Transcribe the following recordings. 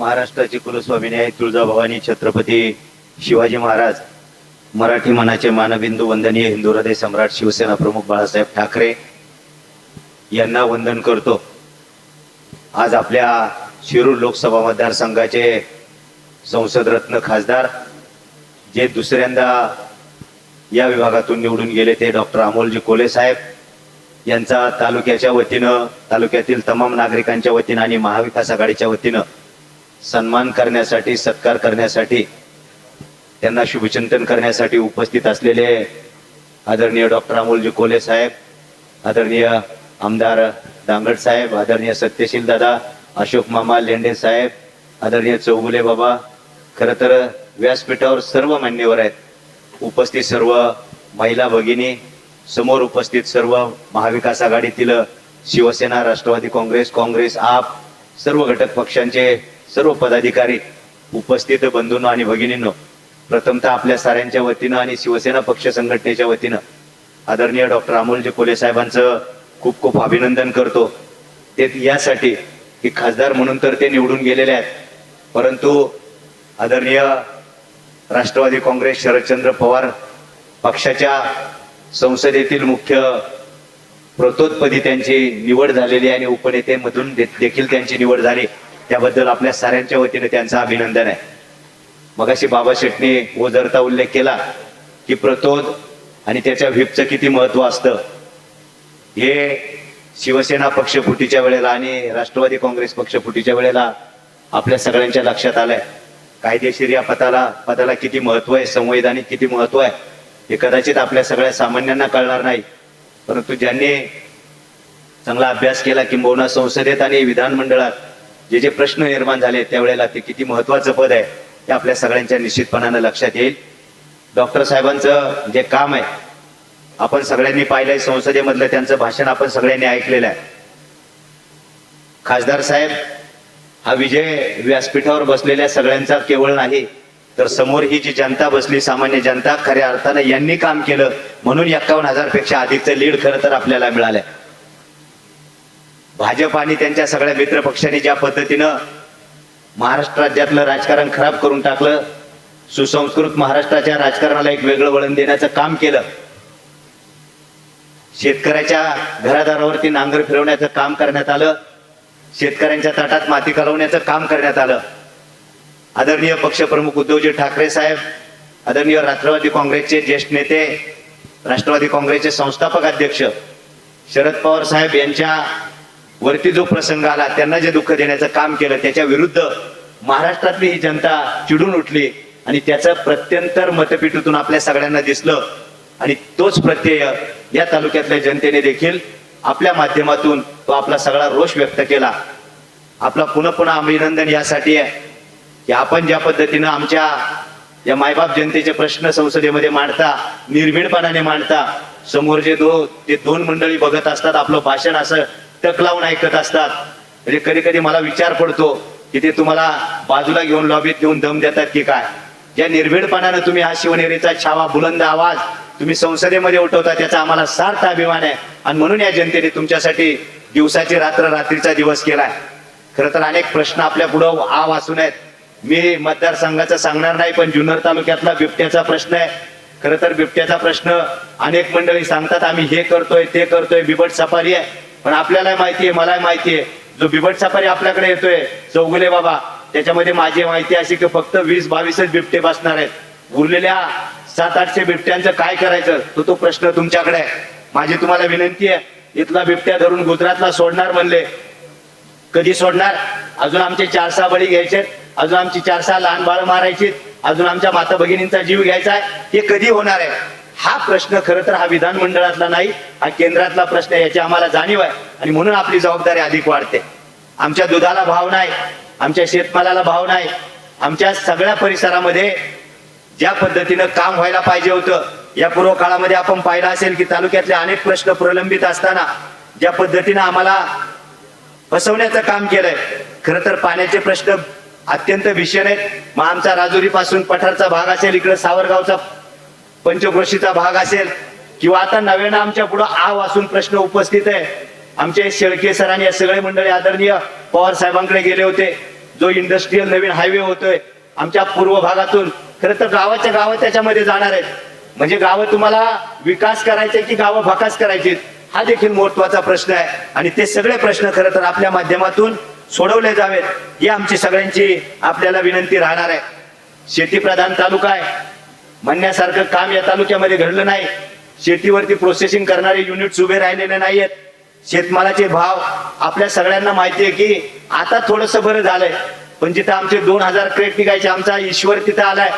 महाराष्ट्राचे कुलस्वामिनी आहेत तुळजाभवानी छत्रपती शिवाजी महाराज मराठी मनाचे मानबिंदू वंदनीय हिंदू हृदय सम्राट शिवसेना प्रमुख बाळासाहेब ठाकरे यांना वंदन करतो. आज आपल्या शिरूर लोकसभा मतदारसंघाचे संसद रत्न खासदार जे दुसऱ्यांदा या विभागातून निवडून गेले ते डॉक्टर अमोलजी कोले साहेब यांचा तालुक्याच्या वतीनं तालुक्यातील तमाम नागरिकांच्या वतीनं आणि महाविकास आघाडीच्या वतीनं सन्मान करण्यासाठी सत्कार करण्यासाठी त्यांना शुभचिंतन करण्यासाठी उपस्थित असलेले आदरणीय डॉक्टर अमोलजी कोले साहेब आदरणीय आमदार दांगड साहेब आदरणीय सत्यशील दादा अशोक मामा लेंडे साहेब आदरणीय चौगुले बाबा खरं तर व्यासपीठावर सर्व मान्यवर आहेत. उपस्थित सर्व महिला भगिनी समोर उपस्थित सर्व महाविकास आघाडीतील शिवसेना राष्ट्रवादी काँग्रेस काँग्रेस आप सर्व घटक पक्षांचे सर्व पदाधिकारी उपस्थित बंधूंनो आणि भगिनींनो प्रथमतः आपल्या साऱ्यांच्या वतीनं आणि शिवसेना पक्ष संघटनेच्या वतीनं आदरणीय डॉक्टर अमोलजी कोले साहेबांचं खूप खूप अभिनंदन करतो. ते यासाठी की खासदार म्हणून तर ते निवडून गेलेले आहेत. परंतु आदरणीय राष्ट्रवादी काँग्रेस शरदचंद्र पवार पक्षाच्या संसदेतील मुख्य प्रतोत्पदी त्यांची निवड झालेली आणि उपनेतेमधून दे- देखील त्यांची निवड झाली. त्याबद्दल आपल्या साऱ्यांच्या वतीने त्यांचं अभिनंदन आहे. मगाशी बाबा शेटने ओझरता उल्लेख केला की प्रतोद आणि त्याच्या व्हीपचं किती महत्त्व असतं. हे शिवसेना पक्षफुटीच्या वेळेला आणि राष्ट्रवादी काँग्रेस पक्षफुटीच्या वेळेला आपल्या सगळ्यांच्या लक्षात आलंय. कायदेशीर या पदाला पदाला किती महत्त्व आहे संवैधानिक किती महत्त्व आहे हे कदाचित आपल्या सगळ्या सामान्यांना कळणार नाही. परंतु ज्यांनी चांगला अभ्यास केला किंबहुना संसदेत आणि विधानमंडळात जे जे प्रश्न निर्माण झाले त्यावेळेला ते किती महत्वाचं पद आहे ते आपल्या सगळ्यांच्या निश्चितपणानं लक्षात येईल. डॉक्टर साहेबांचं जे काम आहे आपण सगळ्यांनी पाहिलंय संसदेमधलं त्यांचं भाषण आपण सगळ्यांनी ऐकलेलं आहे. खासदार साहेब हा विजय व्यासपीठावर बसलेल्या सगळ्यांचा केवळ नाही तर समोर ही जी जनता बसली सामान्य जनता खऱ्या अर्थानं यांनी काम केलं म्हणून एक्कावन्न हजारपेक्षा अधिकचं लीड खरं तर आपल्याला मिळालंय. भाजप आणि त्यांच्या सगळ्या मित्र पक्षांनी ज्या पद्धतीनं महाराष्ट्र राज्यातलं राजकारण खराब करून टाकलं सुसंस्कृत महाराष्ट्राच्या राजकारणाला एक वेगळं वळण देण्याचं काम केलं शेतकऱ्याच्या घरादारावरती नांगर फिरवण्याचं काम करण्यात आलं शेतकऱ्यांच्या ताटात माती घालवण्याचं काम करण्यात आलं. आदरणीय पक्षप्रमुख उद्धवजी ठाकरे साहेब आदरणीय राष्ट्रवादी काँग्रेसचे ज्येष्ठ नेते राष्ट्रवादी काँग्रेसचे संस्थापक अध्यक्ष शरद पवार साहेब यांच्या वरती जो प्रसंग आला त्यांना जे दुःख देण्याचं काम केलं त्याच्या विरुद्ध महाराष्ट्रातली ही जनता चिडून उठली आणि त्याचं प्रत्यंतर मतपेटीतून आपल्या सगळ्यांना दिसलं. आणि तोच प्रत्यय या तालुक्यातल्या जनतेने देखील आपल्या माध्यमातून तो आपला सगळा रोष व्यक्त केला. आपला पुन्हा पुन्हा अभिनंदन यासाठी आहे की आपण ज्या पद्धतीनं आमच्या या मायबाप जनतेचे प्रश्न संसदेमध्ये मांडता निर्भीडपणाने मांडता समोर जे दो ते दोन मंडळी बघत असतात आपलं भाषण असं टक लावून ऐकत असतात. म्हणजे कधी कधी मला विचार पडतो की ते तुम्हाला बाजूला घेऊन लॉबीत घेऊन दम देतात की काय? ज्या निर्भीडपणानं तुम्ही हा शिवनेरीचा छावा बुलंद आवाज तुम्ही संसदेमध्ये उठवता त्याचा आम्हाला सार्थ अभिमान आहे. आणि म्हणून या जनतेने तुमच्यासाठी दिवसाची रात्र रात्रीचा दिवस केलाय. खर तर अनेक प्रश्न आपल्या पुढं आ वाचून आहेत. मी मतदारसंघाचं सांगणार नाही पण जुन्नर तालुक्यातला बिबट्याचा प्रश्न आहे. खर तर बिबट्याचा प्रश्न अनेक मंडळी सांगतात आम्ही हे करतोय ते करतोय बिबट सफारी आहे. पण आपल्याला माहिती आहे मला माहिती आहे. जो बिबट सफारी आपल्याकडे येतोय चौगुले बाबा त्याच्यामध्ये माझी माहिती अशी की फक्त वीस बावीसच बिबटे बसणार आहेत. उरलेल्या सात आठशे बिबट्यांचं काय करायचं तो तो प्रश्न तुमच्याकडे आहे. माझी तुम्हाला विनंती आहे इथला बिबट्या धरून गुजरातला सोडणार म्हणले. कधी सोडणार? अजून आमचे चार सहा बळी घ्यायचे अजून आमची चार सहा लहान बाळ मारायची अजून आमच्या माता भगिनींचा जीव घ्यायचा आहे हे कधी होणार आहे? हा प्रश्न खरं तर हा विधानमंडळातला नाही हा केंद्रातला प्रश्न आहे याची आम्हाला जाणीव आहे. आणि म्हणून आपली जबाबदारी अधिक वाढते. आमच्या दुधाला भाव नाही आमच्या शेतमालाला भाव नाही. आमच्या सगळ्या परिसरामध्ये ज्या पद्धतीनं काम व्हायला पाहिजे होतं या पूर्व काळामध्ये आपण पाहिलं असेल की तालुक्यातले अनेक प्रश्न प्रलंबित असताना ज्या पद्धतीनं आम्हाला फसवण्याचं काम केलंय खरं तर पाण्याचे प्रश्न अत्यंत भीषण आहेत. मग आमचा राजुरी पासून पठारचा भाग असेल इकडे सावरगावचा पंचक्रोशीचा भाग असेल किंवा आता नव्यानं आमच्या पुढे आ वाचून प्रश्न उपस्थित आहे. आमचे शेळके सरांनी या सगळे मंडळी आदरणीय पवार साहेबांकडे गेले होते. जो इंडस्ट्रीयल नवीन हायवे होतोय आमच्या पूर्व भागातून. खरं तर गावाच्या गावात त्याच्यामध्ये जाणार आहेत. म्हणजे गावं तुम्हाला विकास करायचे की गावं भकास करायची हा देखील महत्त्वाचा प्रश्न आहे. आणि ते सगळे प्रश्न खरं तर आपल्या माध्यमातून सोडवले जावेत ही आमची सगळ्यांची आपल्याला विनंती राहणार आहे. शेतीप्रधान तालुका आहे. म्हणण्यासारखं काम या तालुक्यामध्ये घडलं नाही. शेतीवरती प्रोसेसिंग करणारे युनिट्स उभे राहिलेले नाहीयेत. शेतमालाचे भाव आपल्या सगळ्यांना माहिती आहे की आता थोडस बरं झालंय. पण जिथं आमचे दोन हजार क्रेट निघायचे आमचा ईश्वर तिथं आलाय.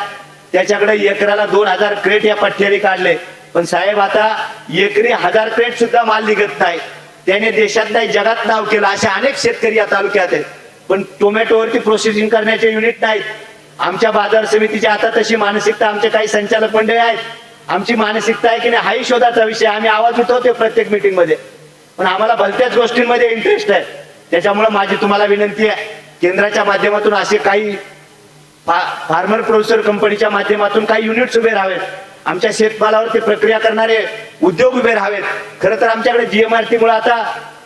त्याच्याकडे एकराला दोन हजार क्रेट या पठ्ठ्याने काढले. पण साहेब आता एकरी हजार क्रेट सुद्धा माल निघत नाही. त्याने देशात नाही जगात नाव केलं असे अनेक शेतकरी या तालुक्यात आहेत. पण टोमॅटोवरती प्रोसेसिंग करण्याचे युनिट नाहीत. आमच्या बाजार समितीची आता तशी मानसिकता आमचे काही संचालक मंडळी आहेत. आमची मानसिकता आहे की नाही हाही शोधाचा विषय. आम्ही आवाज उठवतो प्रत्येक मीटिंगमध्ये. पण आम्हाला भलत्याच गोष्टींमध्ये इंटरेस्ट आहे. त्याच्यामुळे माझी तुम्हाला विनंती आहे केंद्राच्या माध्यमातून असे काही फार्मर प्रोड्युसर कंपनीच्या माध्यमातून काही युनिट्स उभे राहावेत. आमच्या शेतमालावरती प्रक्रिया करणारे उद्योग उभे राहावेत. खरं तर आमच्याकडे जीएमआरटी मुळे आता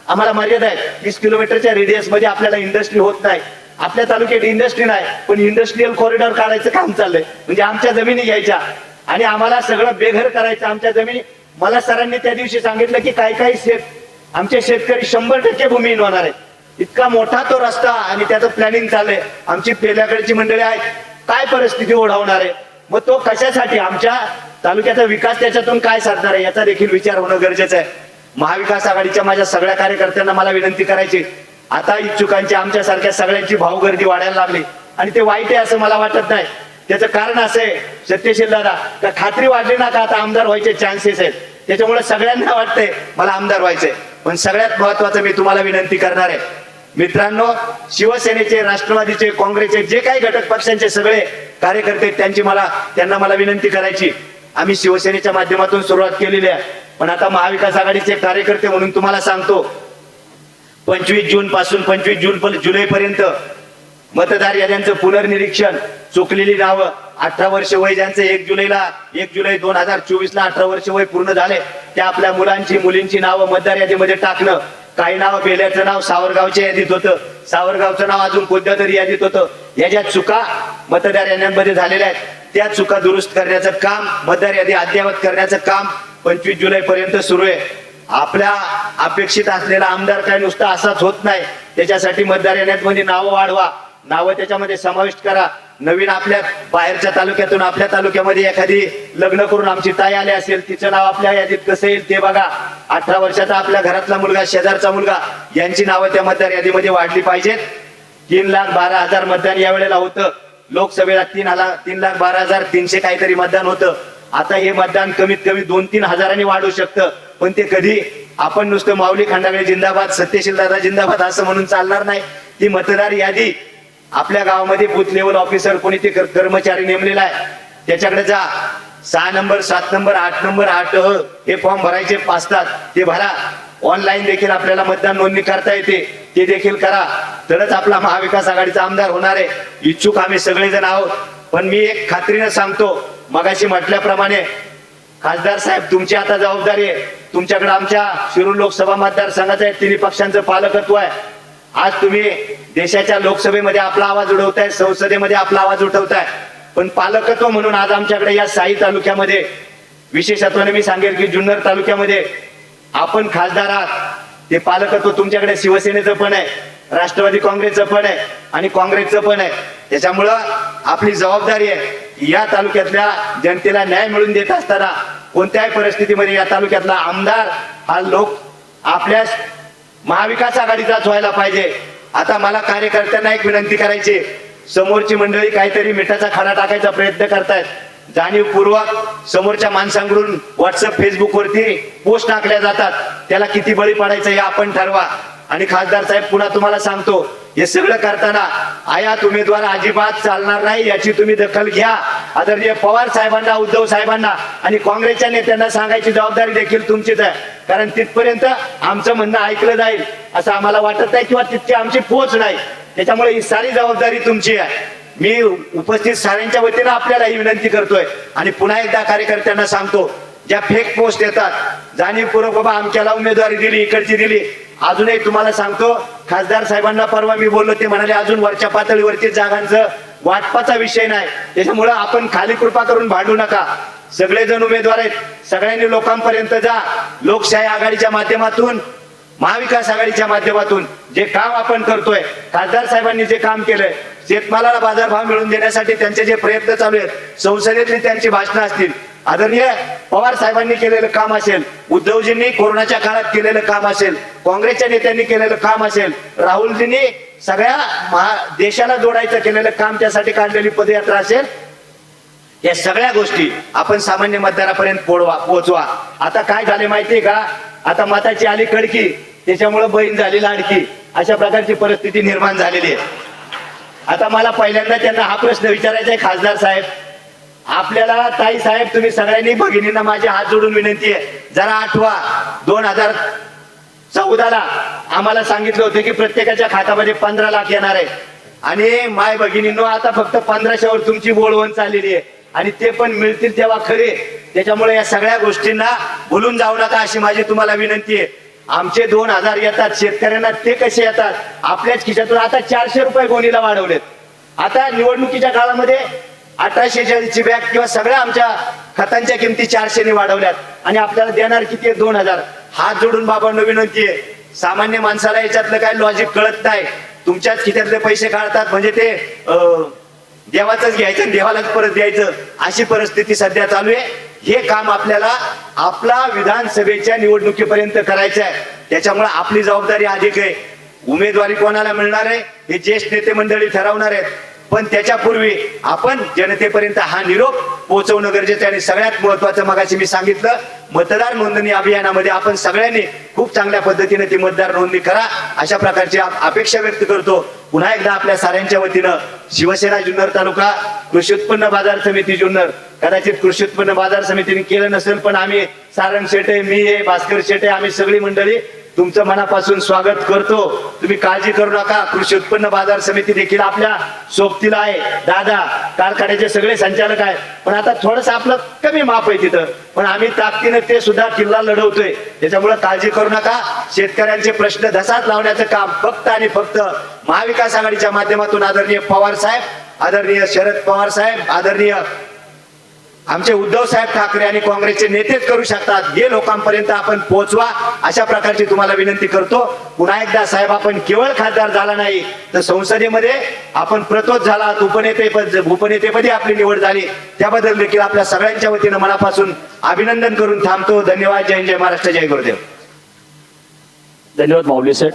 आम्हाला मर्यादा आहे तीस किलोमीटरच्या रेडियसमध्ये आपल्याला इंडस्ट्री होत नाही. आपल्या तालुक्यात इंडस्ट्री नाही पण इंडस्ट्रीयल कॉरिडॉर काढायचं काम चाललंय. म्हणजे आमच्या जमिनी घ्यायच्या आणि आम्हाला सगळं बेघर करायचं. आमच्या जमिनी मला सरांनी त्या दिवशी सांगितलं की काही काही शेत आमचे शेतकरी शंभर टक्के भूमिहीन होणार आहेत. इतका मोठा तो रस्ता आणि त्याचं प्लॅनिंग चाललंय. आमची पेल्याकडची मंडळी आहेत. काय परिस्थिती ओढवणार आहे? मग तो कशासाठी? आमच्या तालुक्याचा विकास त्याच्यातून काय साधणार आहे? याचा देखील विचार होणं गरजेचं आहे. महाविकास आघाडीच्या माझ्या सगळ्या कार्यकर्त्यांना मला विनंती करायची आता इच्छुकांची आमच्यासारख्या सगळ्यांची भावगर्दी वाढायला लागली. आणि ते वाईट आहे असं मला वाटत नाही. त्याचं कारण असं आहे सत्यशील दादा का खात्री वाढली ना का आता आमदार व्हायचे चान्सेस आहेत. त्याच्यामुळे सगळ्यांना वाटतंय मला आमदार व्हायचंय. पण सगळ्यात महत्वाचं मी तुम्हाला विनंती करणार आहे. मित्रांनो शिवसेनेचे राष्ट्रवादीचे काँग्रेसचे जे काही घटक पक्षांचे सगळे कार्यकर्ते त्यांची मला त्यांना मला विनंती करायची. आम्ही शिवसेनेच्या माध्यमातून सुरुवात केलेली आहे. पण आता महाविकास आघाडीचे कार्यकर्ते म्हणून तुम्हाला सांगतो पंचवीस जून पासून पंचवीस जून जुलै पर्यंत मतदार याद्यांचं पुनर्निरीक्षण चुकलेली नावं अठरा वर्ष वय ज्यांचं एक जुलैला एक जुलै दोन हजार चोवीस ला अठरा वर्ष वय पूर्ण झाले त्या आपल्या मुलांची मुलींची नावं मतदार यादीमध्ये टाकणं काही नाव बेल्याचं नाव सावरगावच्या यादीत होतं. सावरगावचं नाव अजून कोणत्या तरी यादीत होतं? या ज्या चुका मतदार याद्यांमध्ये झालेल्या आहेत त्या चुका दुरुस्त करण्याचं काम मतदार यादी अद्ययावत करण्याचं काम पंचवीस जुलै पर्यंत सुरू आहे. आपल्या अपेक्षित असलेला आमदार काय नुसता असाच होत नाही. त्याच्यासाठी मतदार याद्यांमध्ये म्हणजे नावं वाढवा. नावं त्याच्यामध्ये समाविष्ट करा. नवीन आपल्या बाहेरच्या तालुक्यातून आपल्या तालुक्यामध्ये एखादी लग्न करून आमची ताई आली असेल तिचं नाव आपल्या यादीत कसं येईल ते बघा. अठरा वर्षाचा आपल्या घरातला मुलगा शेजारचा मुलगा यांची नावं त्या मतदार यादीमध्ये वाढली पाहिजेत. तीन लाख बारा हजार मतदान यावेळेला होतं. लोकसभेला तीन आला तीन लाख बारा हजार तीनशे काहीतरी मतदान होतं. आता हे मतदान कमीत कमी दोन तीन हजारांनी वाढू शकतं. पण ते कधी आपण नुसतं माऊली खंडागळे जिंदाबाद सत्यशील दादा जिंदाबाद असं म्हणून चालणार नाही. ती मतदार यादी आपल्या गावामध्ये बूथ लेवल ऑफिसर कोणी ते कर्मचारी नेमलेला आहे. त्याच्याकडे जा. सहा नंबर सात नंबर आठ नंबर आठ अ, हे फॉर्म भरायचे पाचतात ते भरा. ऑनलाईन देखील आपल्याला मतदान नोंदणी करता येते. ते देखील करा. तरच आपला महाविकास आघाडीचा आमदार होणार आहे. इच्छुक आम्ही सगळेजण आहोत. पण मी एक खात्रीनं सांगतो. मगाशी म्हटल्याप्रमाणे खासदार साहेब तुमची आता जबाबदारी आहे. तुमच्याकडे आमच्या शिरूर लोकसभा मतदारसंघाचं आहे तिन्ही पक्षांचं पालकत्व आहे. आज तुम्ही देशाच्या लोकसभेमध्ये आपला आवाज उठवताय संसदेमध्ये आपला आवाज उठवताय. पण पालकत्व म्हणून आज आमच्याकडे या साई तालुक्यामध्ये विशेषत्वाने मी सांगेल की जुन्नर तालुक्यामध्ये आपण खासदार आहात. ते पालकत्व तुमच्याकडे शिवसेनेचं पण आहे राष्ट्रवादी काँग्रेसचं पण आहे आणि काँग्रेसचं पण आहे. त्याच्यामुळं आपली जबाबदारी आहे. या तालुक्यातल्या जनतेला न्याय मिळून देत असताना कोणत्याही परिस्थितीमध्ये या तालुक्यातला आमदार हा लोक आपल्या महाविकास आघाडीचाच व्हायला पाहिजे. आता मला कार्यकर्त्यांना एक विनंती करायची समोरची मंडळी काहीतरी मिठाचा खाडा टाकायचा प्रयत्न करतायत. जाणीवपूर्वक समोरच्या माणसांकडून व्हॉट्सअप फेसबुकवरती पोस्ट टाकल्या जातात. त्याला किती बळी पडायचं हे आपण ठरवा. आणि खासदार साहेब पुन्हा तुम्हाला सांगतो हे सगळं करताना आयात उमेदवार अजिबात चालणार नाही याची तुम्ही दखल घ्या. आदरणीय पवार साहेबांना उद्धव साहेबांना आणि काँग्रेसच्या नेत्यांना सांगायची जबाबदारी देखील तुमचीच आहे. कारण तिथपर्यंत आमचं म्हणणं ऐकलं जाईल असं आम्हाला वाटत नाही किंवा तितकी आमची पोच नाही. त्याच्यामुळे ही सारी जबाबदारी तुमची आहे. मी उपस्थित साऱ्यांच्या वतीनं आपल्याला ही विनंती करतोय आणि पुन्हा एकदा कार्यकर्त्यांना सांगतो ज्या फेक पोस्ट येतात जाणीवपूर्वक बाबा आमच्याला उमेदवारी दिली इकडची दिली अजूनही तुम्हाला सांगतो खासदार साहेबांना परवा मी बोललो ते म्हणाले अजून वरच्या पातळीवरती जागांचं वाटपाचा विषय नाही. त्याच्यामुळं आपण खाली कृपा करून भांडू नका. सगळेजण उमेदवार आहेत. सगळ्यांनी लोकांपर्यंत जा. लोकशाही आघाडीच्या माध्यमातून महाविकास आघाडीच्या माध्यमातून जे काम आपण करतोय खासदार साहेबांनी जे काम केलंय शेतमालाला बाजारभाव मिळवून देण्यासाठी त्यांचे जे प्रयत्न चालू आहेत संसदेतली त्यांची भाषणं असतील. आदरणीय पवार साहेबांनी केलेलं काम असेल उद्धवजींनी कोरोनाच्या काळात केलेलं काम असेल काँग्रेसच्या नेत्यांनी केलेलं काम असेल राहुलजींनी सगळ्या महा- देशाला जोडायचं केलेलं काम त्यासाठी काढलेली पदयात्रा असेल या सगळ्या गोष्टी आपण सामान्य मतदारापर्यंत पोडवा पोहोचवा आता काय झाले माहितीये का? आता मताची आली कडकी त्याच्यामुळे बहीण झाली लाडकी. अशा प्रकारची परिस्थिती निर्माण झालेली आहे. आता मला पहिल्यांदा त्यांना हा प्रश्न विचारायचा आहे खासदार साहेब. आपल्याला ताई साहेब तुम्ही सगळ्यांनी भगिनींना माझे हात जोडून विनंती आहे. जरा आठवा. दोन हजार चौदाला आम्हाला सांगितलं होतं की प्रत्येकाच्या खात्यामध्ये पंधरा लाख येणार आहे. आणि माय भगिनींनो आता फक्त पंधराशेवर तुमची बोलवण चाललेली आहे. आणि ते पण मिळतील तेव्हा खरे. त्याच्यामुळे या सगळ्या गोष्टींना भुलून जाऊ नका अशी माझी तुम्हाला विनंती आहे. आमचे दोन हजार येतात शेतकऱ्यांना ते कसे येतात? आपल्याच खिशातून आता चारशे रुपये गोणीला वाढवलेत. आता निवडणुकीच्या काळामध्ये अठराशे चाळीसची बॅग किंवा सगळ्या आमच्या खतांच्या किमती चारशेने वाढवल्यात. आणि आपल्याला देणार किती आहे? दोन हजार. हात जोडून बाबांना विनंती आहे. सामान्य माणसाला याच्यातलं काय लॉजिक कळत नाही. तुमच्याच खित्यातले पैसे काढतात. म्हणजे ते अं, देवाचंच घ्यायचं देवालाच परत द्यायचं अशी परिस्थिती सध्या चालू आहे. हे काम आपल्याला आपला विधानसभेच्या निवडणुकीपर्यंत करायचं आहे. त्याच्यामुळे आपली जबाबदारी अधिक आहे. उमेदवारी कोणाला मिळणार आहे? हे ज्येष्ठ नेते मंडळी ठरवणार आहेत. पण त्याच्यापूर्वी आपण जनतेपर्यंत हा निरोप पोहोचवणं गरजेचं आहे. आणि सगळ्यात महत्वाचं मगाशी मी सांगितलं मतदार नोंदणी अभियानामध्ये आपण सगळ्यांनी खूप चांगल्या पद्धतीने ती मतदार नोंदणी करा अशा प्रकारची आप- अपेक्षा व्यक्त करतो. पुन्हा एकदा आपल्या साऱ्यांच्या वतीनं शिवसेना जुन्नर तालुका कृषी उत्पन्न बाजार समिती जुन्नर. कदाचित कृषी उत्पन्न बाजार समितीने केलं नसेल पण आम्ही सारंग शेटे मी हे भास्कर शेटे आम्ही सगळी मंडळी तुमचं मनापासून स्वागत करतो. तुम्ही काळजी करू नका. कृषी उत्पन्न बाजार समिती देखील आपल्या सोबतीला आहे. दादा कारखान्याचे सगळे संचालक आहे पण आता थोडस आपलं कमी माप आहे तिथं. पण आम्ही ताकदीनं ते सुद्धा किल्ला लढवतोय. त्याच्यामुळे काळजी करू नका. शेतकऱ्यांचे प्रश्न धसात लावण्याचं काम फक्त आणि फक्त महाविकास आघाडीच्या माध्यमातून आदरणीय पवार साहेब आदरणीय शरद पवार साहेब आदरणीय आमचे उद्धव साहेब ठाकरे आणि काँग्रेसचे नेतेच करू शकतात. हे लोकांपर्यंत आपण पोहोचवा अशा प्रकारची तुम्हाला विनंती करतो. पुन्हा एकदा साहेब आपण केवळ खासदार झाला नाही तर संसदेमध्ये आपण प्रतोद झाला उपनेते उपनेतेपदी आपली निवड झाली. त्याबद्दल देखील आपल्या सगळ्यांच्या वतीनं मनापासून अभिनंदन करून थांबतो. धन्यवाद. जय जय महाराष्ट्र जय गुरुदेव. धन्यवाद माऊली सेठ.